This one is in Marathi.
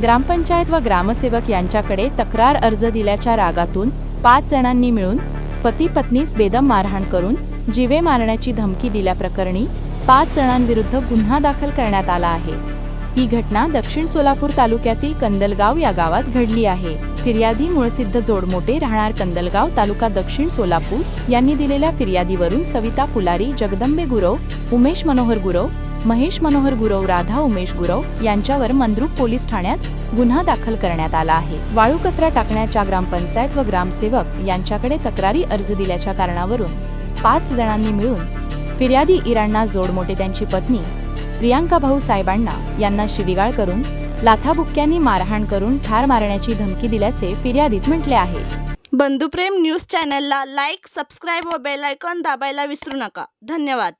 ग्रामपंचायत व ग्रामसेवक यांच्याकडे तक्रार अर्ज दिल्याच्या रागातून पाच जणांनी मिळून पती पत्नीस बेदम मारहाण करून जीवे मारण्याची धमकी दिल्याप्रकरणी पाच जणांविरुद्ध गुन्हा दाखल करण्यात आला आहे. ही घटना दक्षिण सोलापूर तालुक्यातील कंदलगाव या गावात घडली आहे. फिर्यादी मुळसिद्ध जोडमोटे राहणार कंदलगाव तालुका दक्षिण सोलापूर यांनी दिलेल्या फिर्यादीवरून सविता फुलारी जगदंबे गुरव उमेश मनोहर गुरव महेश मनोहर गुरव राधा उमेश गुरव यांच्यावर मंद्रुप पोलीस ठाण्यात गुन्हा दाखल करण्यात आला आहे. वाळू कचरा टाकण्याच्या ग्रामपंचायत व ग्रामसेवक यांच्याकडे तक्रारी अर्ज दिल्याच्या कारणावरून पाच जणांनी मिळून फिर्यादी इराणना जोडमोटे त्यांची पत्नी प्रियांका भाऊ साहेबांना यांना शिविगाळ करून लाथाबुक्क्यांनी मारहाण करून ठार मारण्याची धमकी दिल्याचे फिर्यादीत म्हटले आहे. बंधुप्रेम न्यूज चॅनलला लाईक सबस्क्राईब व बेल आयकॉन दाबायला विसरू नका. धन्यवाद.